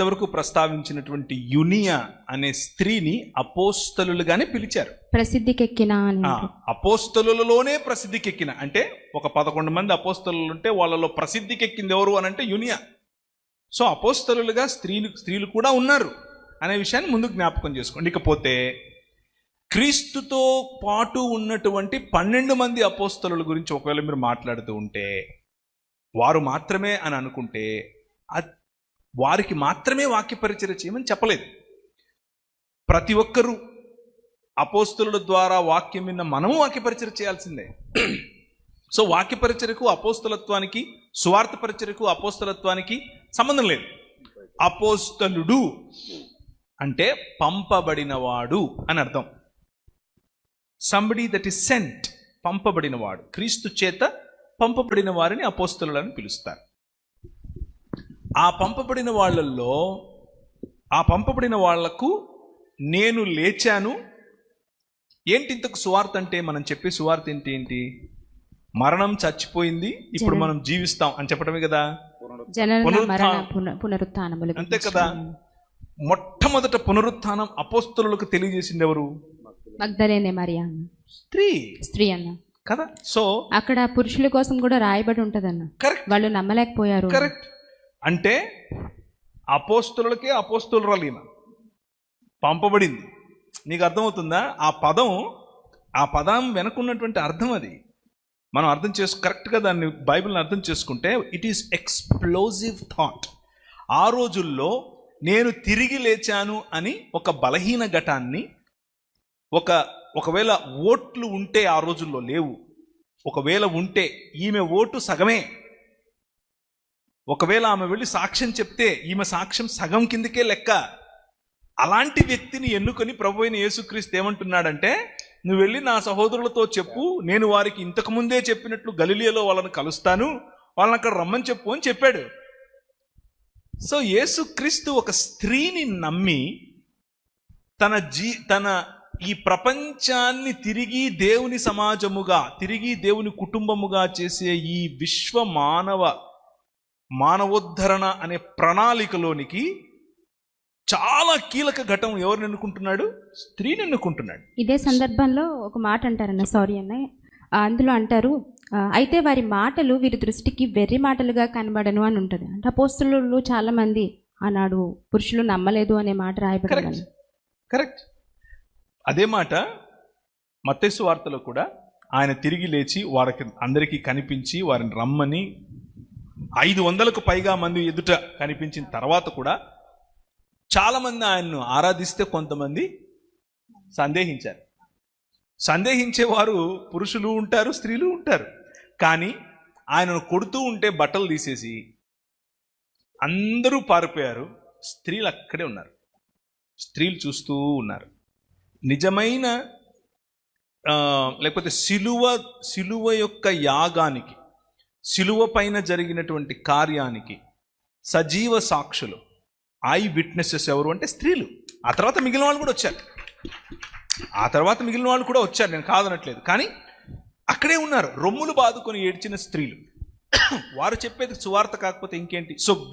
ఇంతవరకు ప్రస్తావించినటువంటి యునియా అనే స్త్రీని అపోస్తలులుగానే పిలిచారు. ప్రసిద్ధికెక్కిన అపోస్తలులలోనే ప్రసిద్ధికెక్కిన. అంటే ఒక పదకొండు మంది అపోస్తలు ఉంటే వాళ్ళలో ప్రసిద్ధికెక్కింది ఎవరు అని అంటే యునియా. సో అపోస్తలులుగా స్త్రీలు స్త్రీలు కూడా ఉన్నారు అనే విషయాన్ని ముందు జ్ఞాపకం చేసుకోండి. ఇకపోతే క్రీస్తుతో పాటు ఉన్నటువంటి పన్నెండు మంది అపోస్తలుల గురించి ఒకవేళ మీరు మాట్లాడుతూ ఉంటే వారు మాత్రమే అని అనుకుంటే వారికి మాత్రమే వాక్య పరిచయం చేయమని చెప్పలేదు. ప్రతి ఒక్కరూ అపోస్తుల ద్వారా వాక్యం విన్న మనము వాక్య పరిచయం చేయాల్సిందే. సో వాక్య పరిచయకు అపోస్తలత్వానికి సువార్త పరిచయకు అపోస్తలత్వానికి సంబంధం లేదు. అపోస్తలుడు అంటే పంపబడినవాడు అని అర్థం. సంబడి దట్ ఇస్ సెంట్ పంపబడినవాడు. క్రీస్తు చేత పంపబడిన వారిని అపోస్తలులని పిలుస్తారు. ఆ పంపబడిన వాళ్ళల్లో ఆ పంపబడిన వాళ్ళకు నేను లేచాను. ఏంటి ఇంతకు సువార్త అంటే మనం చెప్పే సువార్త ఏంటి ఏంటి? మరణం చచ్చిపోయింది ఇప్పుడు మనం జీవిస్తాం అని చెప్పడమే కదా. పునరుత్థానం. అంతే. కదా. మొట్టమొదట పునరుత్థానం అపోస్తలులకు తెలియజేసింది ఎవరు? స్త్రీ. స్త్రీ అన్న. కదా. సో అక్కడ పురుషుల కోసం కూడా రాయబడి ఉంటదన్న. వాళ్ళు నమ్మలేకపోయారు. కరెక్ట్. అంటే అపోస్తులకే అపోస్తులు ఈమె పంపబడింది. నీకు అర్థమవుతుందా? ఆ పదం ఆ పదం వెనకున్నటువంటి అర్థం అది. మనం అర్థం చేసు కరెక్ట్గా దాన్ని బైబిల్ని అర్థం చేసుకుంటే ఇట్ ఈస్ ఎక్స్ప్లోజివ్ థాట్ ఆ రోజుల్లో నేను తిరిగి లేచాను అని ఒక బలహీన ఘటాన్ని ఒక ఒకవేళ ఓట్లు ఉంటే ఆ రోజుల్లో లేవు. ఒకవేళ ఉంటే ఈమె ఓటు సగమే. ఒకవేళ ఆమె వెళ్ళి సాక్ష్యం చెప్తే ఈమె సాక్ష్యం సగం కిందకే లెక్క. అలాంటి వ్యక్తిని ఎన్నుకొని ప్రభు అయిన యేసుక్రీస్తు ఏమంటున్నాడంటే నువ్వు వెళ్ళి నా సహోదరులతో చెప్పు నేను వారికి ఇంతకు ముందే చెప్పినట్లు గలిలియలో వాళ్ళని కలుస్తాను వాళ్ళని అక్కడ రమ్మని చెప్పు అని చెప్పాడు. సో యేసుక్రీస్తు ఒక స్త్రీని నమ్మి తన జీ తన ఈ ప్రపంచాన్ని తిరిగి దేవుని సమాజముగా తిరిగి దేవుని కుటుంబముగా చేసే ఈ విశ్వ మానవ మానవోద్ధరణ అనే ప్రణాళికలోనికి చాలా కీలక ఘటం ఎవరిని ఎన్నుకుంటున్నాడు? స్త్రీని ఎన్నుకుంటున్నాడు. ఇదే సందర్భంలో ఒక మాట అంటారన్న సారీ అన్న. అందులో అంటారు అయితే వారి మాటలు వీరి దృష్టికి వెర్రి మాటలుగా కనబడను అని ఉంటుంది. అంటే అపోస్తులు చాలా మంది ఆనాడు పురుషులు నమ్మలేదు అనే మాట రాయబడింది. కరెక్ట్. అదే మాట మత్తేసు వార్తలో కూడా ఆయన తిరిగి లేచి వారికి అందరికీ కనిపించి వారిని రమ్మని ఐదు వందలకు పైగా మంది ఎదుట కనిపించిన తర్వాత కూడా చాలామంది ఆయన్ను ఆరాధిస్తే కొంతమంది సందేహించారు. సందేహించేవారు పురుషులు ఉంటారు స్త్రీలు ఉంటారు. కానీ ఆయనను కొడుతూ ఉంటే బట్టలు తీసేసి అందరూ పారిపోయారు. స్త్రీలు అక్కడే ఉన్నారు. స్త్రీలు చూస్తూ ఉన్నారు. నిజమైన లేకపోతే సిలువ సిలువ యొక్క యాగానికి సిలువ పైన జరిగినటువంటి కార్యానికి సజీవ సాక్షులు ఐ విట్నెసెస్ ఎవరు అంటే స్త్రీలు. ఆ తర్వాత మిగిలిన వాళ్ళు కూడా వచ్చారు. ఆ తర్వాత మిగిలిన వాళ్ళు కూడా వచ్చారు నేను కాదనట్లేదు. కానీ అక్కడే ఉన్నారు రొమ్ములు బాదుకొని ఏడ్చిన స్త్రీలు. వారు చెప్పేది సువార్త కాకపోతే ఇంకేంటి? సో